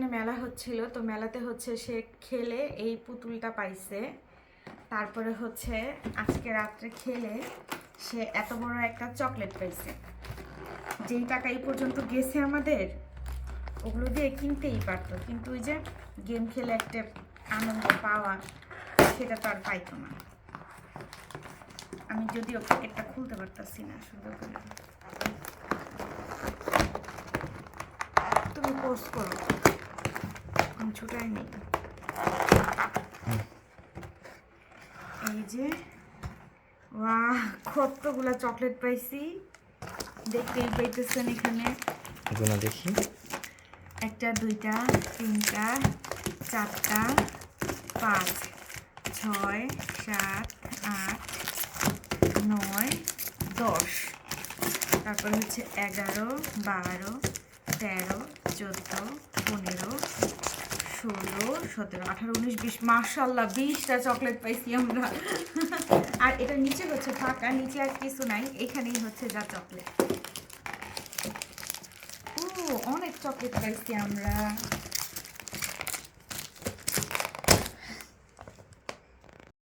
এখানে মেলা হচ্ছিল, তো মেলাতে হচ্ছে সে খেলে এই পুতুলটা পাইছে। তারপরে হচ্ছে আজকে রাত্রে খেলে সে এত বড় একটা চকলেট পাইছে। যেই টাকা এই পর্যন্ত গেছে আমাদের, ওগুলো দিয়ে কিনতেই পারতো। কিন্তু ওই যে গেম খেলে একটা আনন্দ পাওয়া, সেটা তো আর পাইতো না। আমি যদিও প্যাকেটটা খুলতে পারতাছি না সুন্দর তুমি পোস্ট করো। আমি ছুটাই নেই এই যে বাহ কতগুলা চকলেট পাইছি। দেখতেই পাইতেছেন এখানে। গুনা দেখি। একটা দুইটা তিনটা চারটা পাঁচ ছয় সাত আট নয় দশ। তারপর হচ্ছে এগারো বারো তেরো চোদ্দ পনেরো। ষোলো, সতেরো, আঠারো, উনিশ, বিশ মার্শাল্লাহ বিশটা চকলেট পাইছি আমরা। আর এটা নিচে হচ্ছে ফাঁকা, নিচে আর কিছু নাই, এখানেই হচ্ছে যা চকলেট। ও, অনেক চকলেট পাইছি আমরা।